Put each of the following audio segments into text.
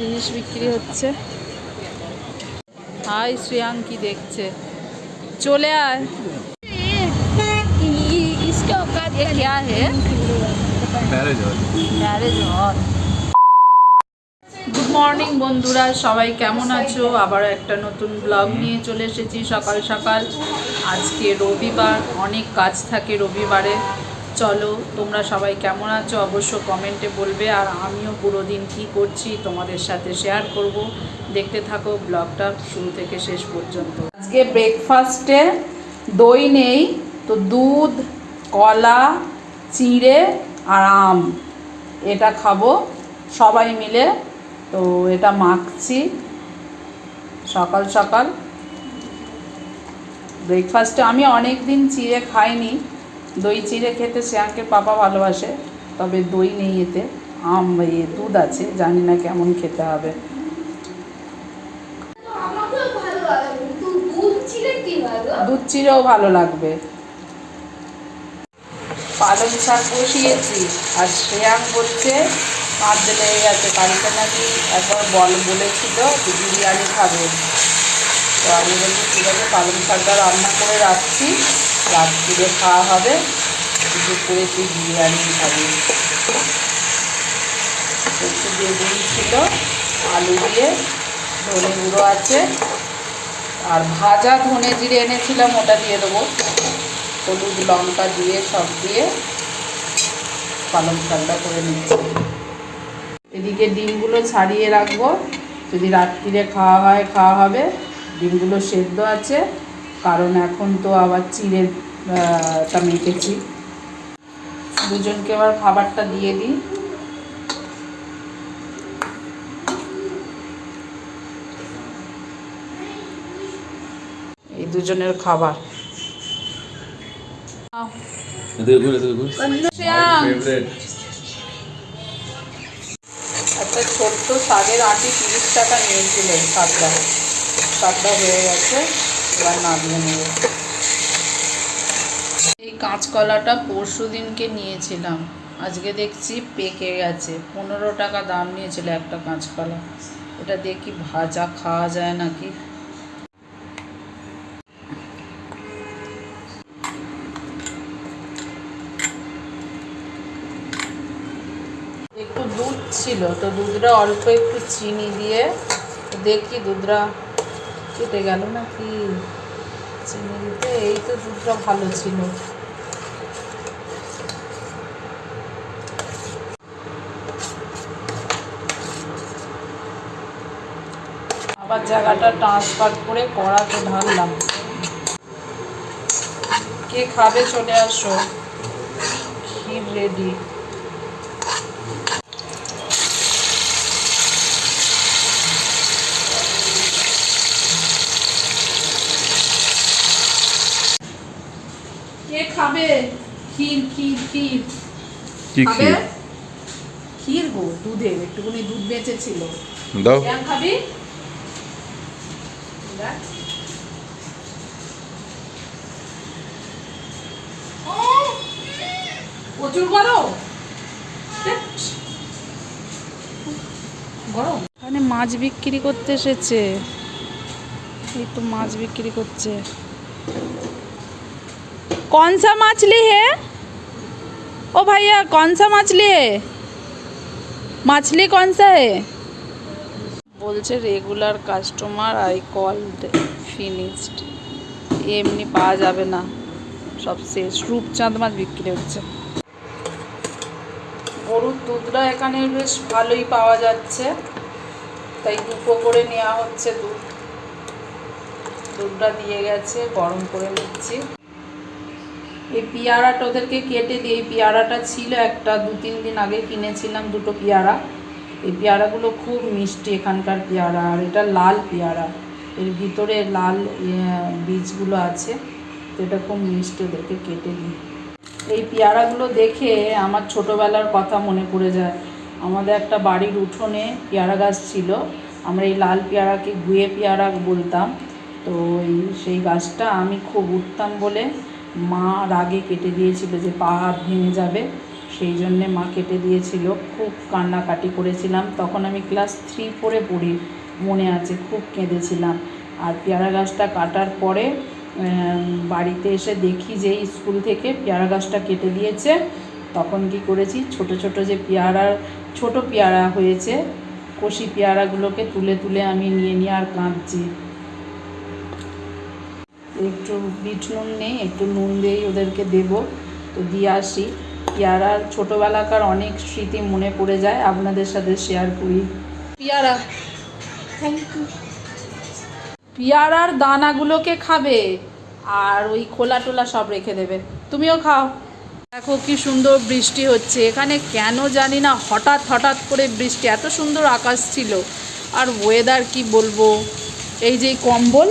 জিনিস বিক্রি হচ্ছে হাই শ্রেয়াং কি দেখছে চলে আয় इसका औकात ये क्या है ম্যারেজ হয় ম্যারেজ হল গুড মর্নিং বন্ধুরা সবাই কেমন আছো আবার একটা নতুন ব্লগ নিয়ে চলে এসেছি সকাল সকাল আজকে রবিবার অনেক কাজ থাকে রবিবারে চলো, তোমরা সবাই কেমন আছো? অবশ্য কমেন্টে বলবে আর আমিও পুরো দিন কী করছি তোমাদের সাথে শেয়ার করব। দেখতে থাকো, ব্লগটা শুরু থেকে শেষ পর্যন্ত। আজকে ব্রেকফাস্টে দই নেই, তো দুধ, কলা, চিড়ে আর আম। এটা খাব সবাই মিলে, তো এটা মাখছি। সকাল সকাল। ব্রেকফাস্টে আমি অনেক দিন চিড়ে খাইনি। দই চিড়ে খেতে শ্রেয়াঙ্কের পাপা ভালোবাসে তবে দই নেই এতে আম ইয়ে দুধ আছে জানি না কেমন খেতে হবে। দুধ চিড়েও ভালো লাগবে। পালং শাক বসিয়েছি আর শ্রেয়াং বলছে কাঁদতে লেগে গেছে বাড়িতে নাকি একবার বল বলেছিল যে বিরিয়ানি খাবে। তো আমি বলছি ঠিক আছে পালং শাকটা রান্না করে রাখছি। রাত্রিরে খাওয়া হবে। দুপুরে তুই বিরিয়ানি খাবি। একটু বেগুন ছিল, আলু দিয়ে ধনে গুঁড়ো আছে। আর ভাজা ধনে জিরে এনেছিলাম, ওটা দিয়ে দেবো। হলুদ, লঙ্কা দিয়ে, সব দিয়ে পালং শাকটা করে নিচ্ছি। এদিকে ডিমগুলো ছাড়িয়ে রাখব। যদি রাত্রিরে খাওয়া হয়, খাওয়া হবে। ডিমগুলো সেদ্ধ আছে। কারণ এখন তো আবার চিড়ে টা মেখেছি দুজনকে আবার খাবারটা দিয়ে দিই। এই দুজনের খাবার। একটা ছোট্ট শাকের আটি তিরিশ টাকা নিয়েছিলেন শাকটা শাকটা হয়ে গেছে। এবার নামিয়ে নেব। এই কাঁচকলাটা পরশু দিনকে নিয়েছিলাম। আজকে দেখছি পেকে গেছে। পনেরো টাকা দাম নিয়েছিল একটা কাঁচকলা। এটা দেখি ভাজা খাওয়া যায় নাকি? একটু দুধ ছিল, তো দুধটা অল্প একটু চিনি দিয়ে, দেখি দুধটা কেটে গেল নাকি? চিনি দিতে। এই তো দুধটা ভালো ছিল। আবার জায়গাটা ট্রান্সফার করে কড়াতে ঢাললাম। কে খাবে চলে আসো। ক্ষীর রেডি কে খাবে ক্ষীর ক্ষীর ক্ষীর। কি খাবে? কি ক্ষীর গো দুধের একটুখানি দুধ বেঁচেছিল। দাও। খাবি? প্রচুর গরম। গরম? এখানে মাছ বিক্রি করতে এসেছে। এই তো মাছ বিক্রি করছে। कौन सा मछली है ओ भैया कौन सा मछली है मछली कौन सा है বলছে regular customer I call finished এমনি পাওয়া যাবে না সব শেষ রূপচাঁদ মাছ বিক্রি হচ্ছে গরুর দুধটা এখানে বেশ ভালোই পাওয়া যাচ্ছে তাই দুটো করে নেওয়া হচ্ছে দুধ দুধটা দিয়ে গেছে গরম করে নিচ্ছি এই পেয়ারাটা ওদেরকে কেটে দিয়ে এই পেয়ারাটা ছিল একটা দু তিন দিন আগে কিনেছিলাম দুটো পেয়ারা। এই পেয়ারাগুলো খুব মিষ্টি এখানকার পেয়ারা আর এটা লাল পেয়ারা। এর ভিতরে লাল ইয়ে, বীজগুলো আছে তো এটা খুব মিষ্টি ওদেরকে কেটে দিই এই পেয়ারাগুলো দেখে আমার ছোটোবেলার কথা মনে পড়ে যায়। আমাদের একটা বাড়ির উঠোনে পেয়ারা গাছ ছিল আমরা এই লাল পেয়ারাকে গুয়ে পেয়ারা বলতাম। তো এই সেই গাছটা আমি খুব উঠতাম বলে মা রাগে কেটে দিয়েছিল যে পা হাত ভেঙে যাবে, সেই জন্যে মা কেটে দিয়েছিল। খুব কান্নাকাটি করেছিলাম। তখন আমি ক্লাস থ্রি পড়ে পড়ি, মনে আছে, খুব কেঁদেছিলাম। আর পেয়ারা গাছটা কাটার পরে বাড়িতে এসে দেখি যে স্কুল থেকে পেয়ারা গাছটা কেটে দিয়েছে। তখন কি করেছি, ছোট ছোট যে পেয়ারার ছোট পেয়ারা হয়েছে, কষি পেয়ারাগুলোকে তুলে তুলে আমি নিয়ে নিয়ে আর কাঁদছি। একটু বিট নুন নেই, একটু নুন দিয়েই ওদেরকে দেবো। তো দিয়ে আসি। পেয়ারার ছোটোবেলাকার অনেক স্মৃতি মনে পড়ে যায়, আপনাদের সাথে শেয়ার করি। পেয়ারা থ্যাংক ইউ পেয়ারার দানাগুলোকে খাবে আর ওই খোলা টোলা সব রেখে দেবে। তুমিও খাও। দেখো কি সুন্দর বৃষ্টি হচ্ছে। এখানে কেন জানি না হঠাৎ হঠাৎ করে বৃষ্টি, এত সুন্দর আকাশ ছিল। আর ওয়েদার কি বলব? এই যে কম্বল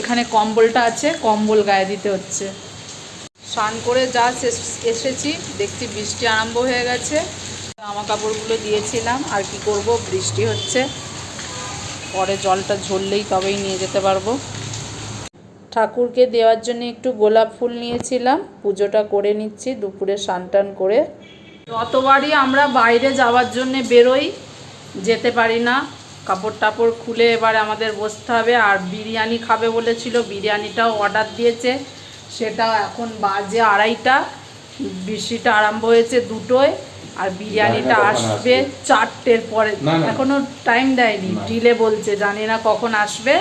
এখানে কম্বলটা আছে, কম্বল গায়ে দিতে হচ্ছে। স্নান করে যা এসেছি, দেখছি বৃষ্টি আরম্ভ হয়ে গেছে। জামা কাপড়গুলো দিয়েছিলাম, আর কি করব? বৃষ্টি হচ্ছে। পরে জলটা ঝরলেই তবেই নিয়ে যেতে পারব। ঠাকুরকে দেওয়ার জন্য একটু গোলাপ ফুল নিয়েছিলাম, পুজোটা করে নিচ্ছি, দুপুরে টান করে। যতবারই আমরা বাইরে যাওয়ার জন্য বেরোই, যেতে পারি না। কাপড় টাপড় খুলে এবার আমাদের বসতে হবে। আর বিরিয়ানি খাবে বলেছিল বিরিয়ানিটাও অর্ডার দিয়েছে। সেটাও এখন বাজে আড়াইটা বৃষ্টিটা আরম্ভ হয়েছে দুটোয় আর বিরিয়ানিটা আসবে। চারটের পরে। না, না। এখনও টাইম দেয়নি। ডিলে বলছে জানি না কখন আসবে।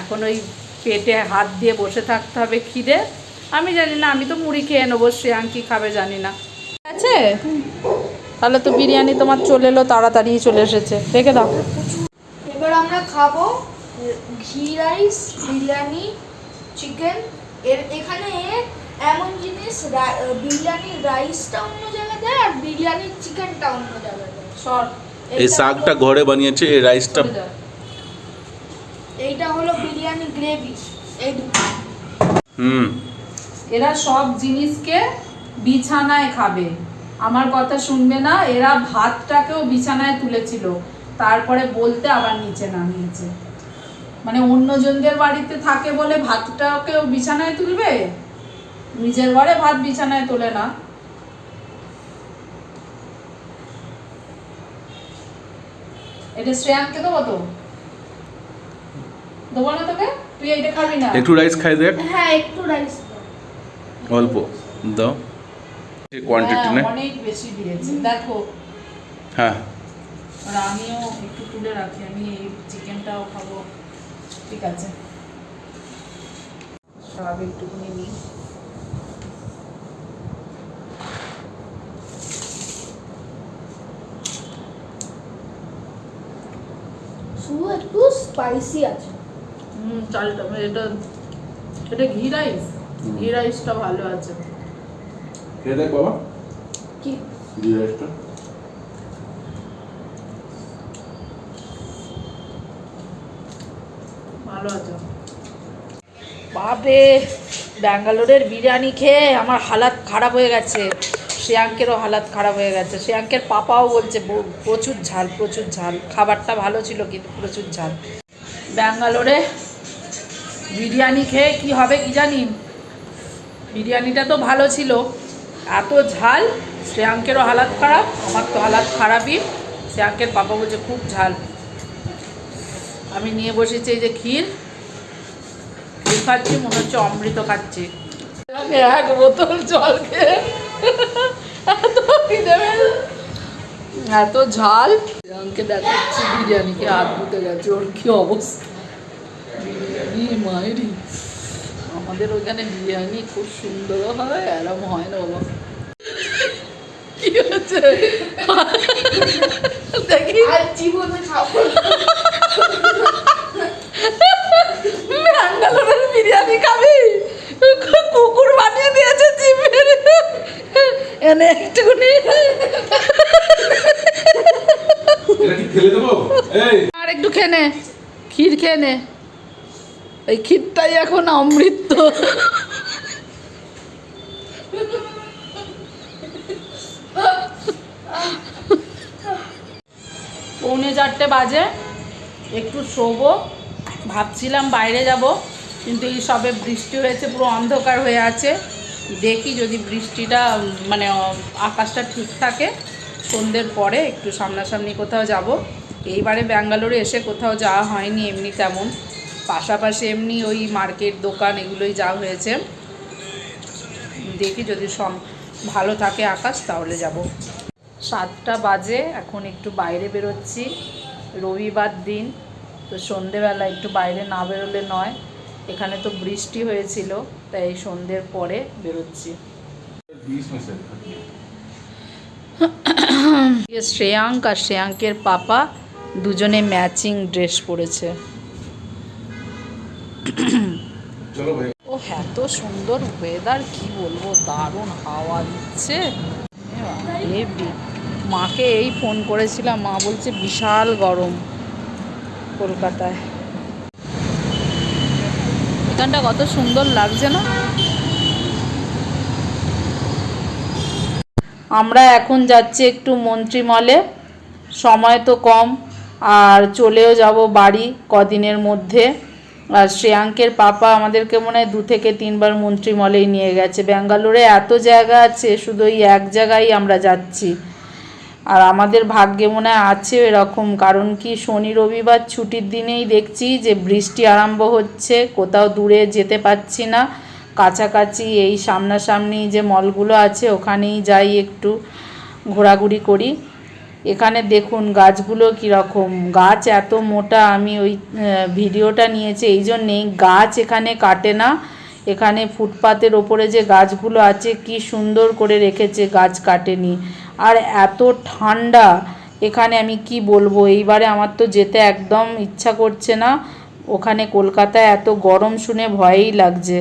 এখন ওই পেটে হাত দিয়ে বসে থাকতে হবে খিদে। আমি জানি না আমি তো মুড়ি খেয়ে নেব শ্রেয়াঙ্কি খাবে জানি না। ঠিক আছে? তাহলে তো বিরিয়ানি তোমার চলে এলো তাড়াতাড়ি চলে এসেছে। রেখে দাও। এবার আমরা খাব ঘি রাইস বিরিয়ানি চিকেন। এর এখানে এমন জিনিস বিরিয়ানির রাইসটা অন্য জায়গায় দেয় আর বিরিয়ানির চিকেনটা অন্য জায়গায় দেয়। শর্ট এই শাকটা ঘরে বানিয়েছে এই রাইসটা এইটা হলো বিরিয়ানি গ্রেভি এই দুটো। হুম। এরা সব জিনিসকে বিছানায় খাবে। আমার কথা শুনবে না এরা ভাতটাকেও বিছানায় তুলেছিল। তারপরে বলতে আবার নিচে নামিয়েছে। মানে অন্যজনদের বাড়িতে থাকে বলে ভাতটাকেও বিছানায় তুলবে? নিজের ঘরে ভাত বিছানায় তোলে না। এটা শ্রেয়াঙ্ককে দেবো তো? দেবো না তোকে? তুই এইটা খাবি না। একটু রাইস খাই দেখ হ্যাঁ একটু রাইস অল্প। দাও। কোয়ান্টিটি হ্যাঁ, না। অনেক বেশি দিয়েছে। দেখো। হ্যাঁ। আর আমিও একটু তুলে রাখি আমি এই চিকেনটাও খাব। ঠিক আছে। সব একটুখানি নিই। শুধু একটু স্পাইসি আছে। হুম চালটা মানে এটা এটা ঘি রাইস। ঘি রাইসটা ভালো আছে। খেয়ে দেখ বাবা। কি? ঘি রাইসটা ভালো আছে বাপরে, ব্যাঙ্গালোরের বিরিয়ানি খেয়ে আমার হালাত খারাপ হয়ে গেছে। শ্রেয়াঙ্কেরও হালাত খারাপ হয়ে গেছে। শ্রেয়াঙ্কের পাপাও বলছে প্রচুর ঝাল প্রচুর ঝাল। খাবারটা ভালো ছিল, কিন্তু প্রচুর ঝাল। ব্যাঙ্গালোরে বিরিয়ানি খেয়ে কি হবে কি জানি? বিরিয়ানিটা তো ভালো ছিল। এত ঝাল, শ্রেয়াঙ্কেরও হালাত খারাপ, আমার তো হালাত খারাপই। শ্রেয়াঙ্কের পাপা বলছে, খুব ঝাল। আমি নিয়ে বসেছি এই যে ক্ষীর। খাচ্ছি মনে হচ্ছে অমৃত খাচ্ছি। আমি এক বোতল জল খেয়ে এত ঝাল। আমাকে দেখাচ্ছি বিরিয়ানিকে হাত ধুতে গেছে ওর কি অবস্থা? বিরিয়ানি মায়েরই আমাদের ওইখানে বিরিয়ানি খুব সুন্দর হয় এরম হয় না বাবা। কি হচ্ছে? দেখি। আর জীবনে খাব ব্যাঙ্গালোরের বিরিয়ানি খাবি? কুকুর বানিয়ে দিয়েছে জিমের। এনে একটুখানি। আর একটু খেয়ে নে ক্ষীর খেয়ে নে। এই ক্ষীরটাই এখন অমৃত। পৌনে চারটে বাজে একটু শোবো। ভাবছিলাম বাইরে যাব, কিন্তু এই সবে বৃষ্টি হয়েছে, পুরো অন্ধকার হয়ে আছে। দেখি যদি বৃষ্টিটা মানে আকাশটা ঠিক থাকে, সন্ধ্যের পরে একটু সামনাসামনি কোথাও যাব। এইবারে ব্যাঙ্গালোরে এসে কোথাও যাওয়া হয়নি এমনি তেমন। পাশাপাশি এমনি ওই মার্কেট, দোকান, এগুলোই যা হয়েছে। দেখি যদি সম, ভালো থাকে আকাশ, তাহলে যাব। সাতটা বাজে, এখন একটু বাইরে বেরোচ্ছি। রবিবার দিন। তো সন্ধেবেলা একটু বাইরে না বেরোলে নয়। এখানে তো বৃষ্টি হয়েছিল তাই সন্ধ্যের পরে বেরোচ্ছি। ইয়ে শ্রেয়াঙ্ক আর শ্রেয়াঙ্কের পাপা দুজনে ম্যাচিং ড্রেস পরেছে। ও এত সুন্দর ওয়েদার কি বলব? দারুণ হাওয়া দিচ্ছে। মাকে এই ফোন করেছিলাম মা বলছে বিশাল গরম। কলকাতায়। এখানটা কত সুন্দর লাগছে না? আমরা এখন যাচ্ছি একটু মন্ত্রীমলে সময় তো কম, আর চলেও যাব বাড়ি কদিনের মধ্যে। আর শ্রেয়াঙ্কের পাপা আমাদেরকে মনে হয় দু থেকে তিনবার মন্ত্রীমলেই নিয়ে গেছে। ব্যাঙ্গালোরে এত জায়গা আছে, শুধু এই এক জায়গায় আমরা যাচ্ছি। আর আমাদের ভাগ্যে মনে হয় আছে এরকম, কারণ কি শনি রবিবার ছুটির দিনেই দেখছি যে বৃষ্টি আরম্ভ হচ্ছে, কোথাও দূরে যেতে পারছি না। কাছাকাছি এই সামনাসামনি যে মলগুলো আছে ওখানেই যাই একটু ঘোরাঘুরি করি। এখানে দেখুন গাছগুলো কীরকম, গাছ এত মোটা, আমি ওই ভিডিওটা নিয়েছি এই জন্যেই গাছ এখানে কাটে না। এখানে ফুটপাতের ওপরে যে গাছগুলো আছে, কি সুন্দর করে রেখেছে গাছ কাটেনি। আর এত ঠান্ডা, এখানে আমি কি বলব? এইবারে আমার তো যেতে একদম ইচ্ছা করছে না। ওখানে কলকাতায় এত গরম শুনে ভয়ই লাগছে।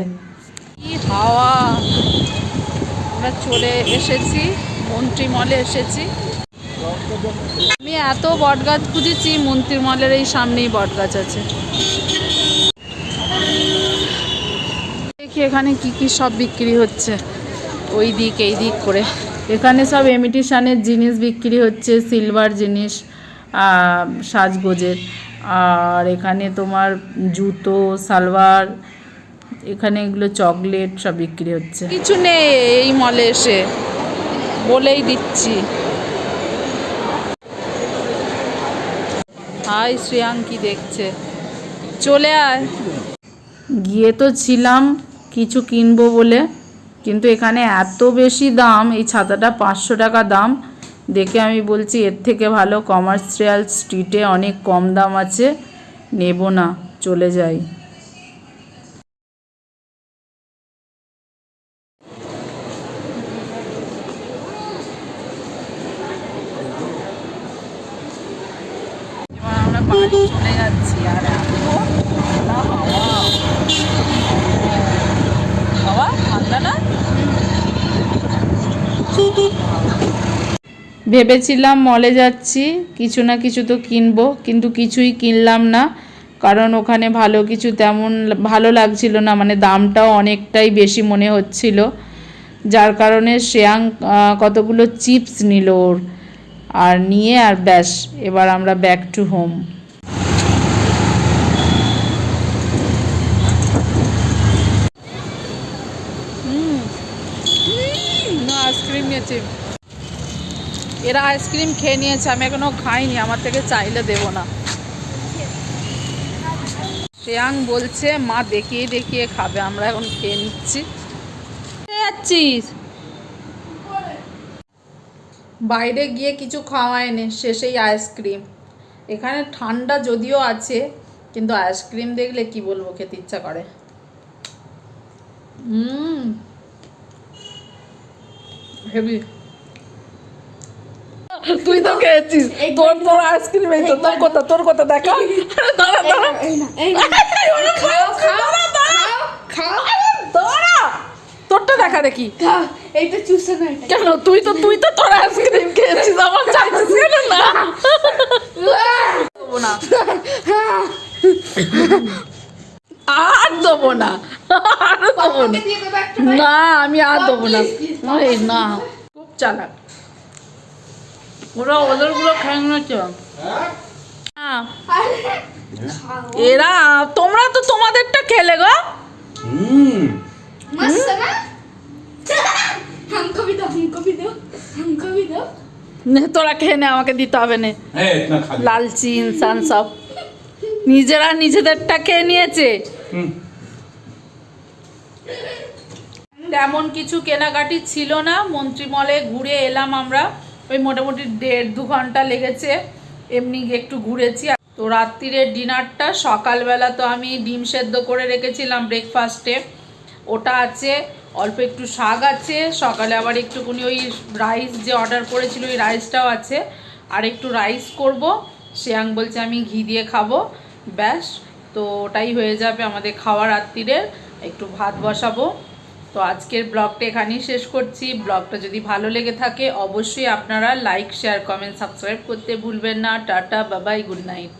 কি হাওয়া! আমরা চলে এসেছি মন্ত্রীমলে এসেছি। আমি এত বটগাছ খুঁজেছি মন্ত্রীমলের এই সামনেই বটগাছ আছে। দেখি এখানে কি কি সব বিক্রি হচ্ছে। ওই দিক এই দিক করে। এখানে সব এমিটিশানের জিনিস বিক্রি হচ্ছে সিলভার জিনিস সাজগোজের। আর এখানে তোমার জুতো সালোয়ার এখানে এগুলো চকলেট সব বিক্রি হচ্ছে। কিছু নেই এই মলে এসে বলেই দিচ্ছি। হাই শ্রেয়াঙ্কি দেখছে? চলে আয়। গিয়ে তো ছিলাম। কিছু কিনবো বলে। কিন্তু এখানে এত বেশি দাম, এই ছাতাটা পাঁচশো টাকা দাম। দেখে আমি বলছি, এর থেকে ভালো কমার্শিয়াল স্ট্রিটে অনেক কম দাম আছে, নেব না, চলে যাই। আমরা চলে যাচ্ছি, আর এত ঠান্ডা হাওয়া হাওয়া ঠান্ডা ভেবেছিলাম মলে যাচ্ছি, কিছু না কিছু তো কিনবো, কিন্তু কিছুই কিনলাম না, কারণ ওখানে ভালো কিছু তেমন ভালো লাগছিল না মানে দামটাও অনেকটাই বেশি মনে হচ্ছিল। যার কারণে শ্রেয়াং কতগুলো চিপস নিল ওর। আর নিয়ে আর ব্যাস, এবার আমরা ব্যাক টু হোম না আইসক্রিম নিয়েছি এরা আইসক্রিম খেয়ে নিয়েছে, আমি এখনও খাইনি, আমার থেকে চাইলে দেবো না। শ্রেয়াং বলছে, মা দেখিয়ে দেখিয়ে খাবে, আমরা এখন খেয়ে নিচ্ছি। যাচ্ছিস? বাইরে গিয়ে কিছু খাওয়ায় নে, শেষেই আইসক্রিম। এখানে ঠান্ডা যদিও আছে, কিন্তু আইসক্রিম দেখলে কি বলব, খেতে ইচ্ছা করে। হুম। হেভি। তুই তো খেয়েছিস। তোর তোর আইসক্রিম এই তো তোর কথা তোর কথা দেখা। তোরটা দেখা দেখি। এই তো চুষে না কেন? তুই তো তুই তো তোর আইসক্রিম খেয়েছিস আমার চাইছিস কেন না। না। আর দেবো না আর দেবো না। আমি আর দেবো না। না। খুব চালাক। ওরা ওদেরগুলো খায়নি হ্যাঁ। এরা তোমরা তো তোমাদেরটা খেলে গো। তোরা খেয়ে নে আমাকে দিতে হবে হ্যাঁ, না। লালচিন ইনসান সব। নিজেরা নিজেদেরটা খেয়ে নিয়েছে তেমন কিছু কেনাকাটি ছিল না মন্ত্রীমলে ঘুরে এলাম আমরা। ওই মোটামুটি দেড় দু ঘণ্টা লেগেছে এমনি একটু ঘুরেছি। তো রাত্রিরের ডিনারটা সকালবেলা তো আমি ডিম সেদ্ধ করে রেখেছিলাম ব্রেকফাস্টে ওটা আছে অল্প একটু শাক আছে সকালে আবার একটুকুনি ওই রাইস যে অর্ডার করেছিল ওই রাইসটাও আছে। আর একটু রাইস করব শ্রেয়াং বলছে আমি ঘি দিয়ে খাব। ব্যাস, তো ওটাই হয়ে যাবে আমাদের খাওয়ার রাত্রিরের একটু ভাত বসাবো। তো আজকের ব্লগটা এখানেই শেষ করছি। ব্লগটা যদি ভালো লেগে থাকে, অবশ্যই আপনারা লাইক, শেয়ার, কমেন্ট, সাবস্ক্রাইব করতে ভুলবেন না। টাটা, বাবাই, গুড নাইট।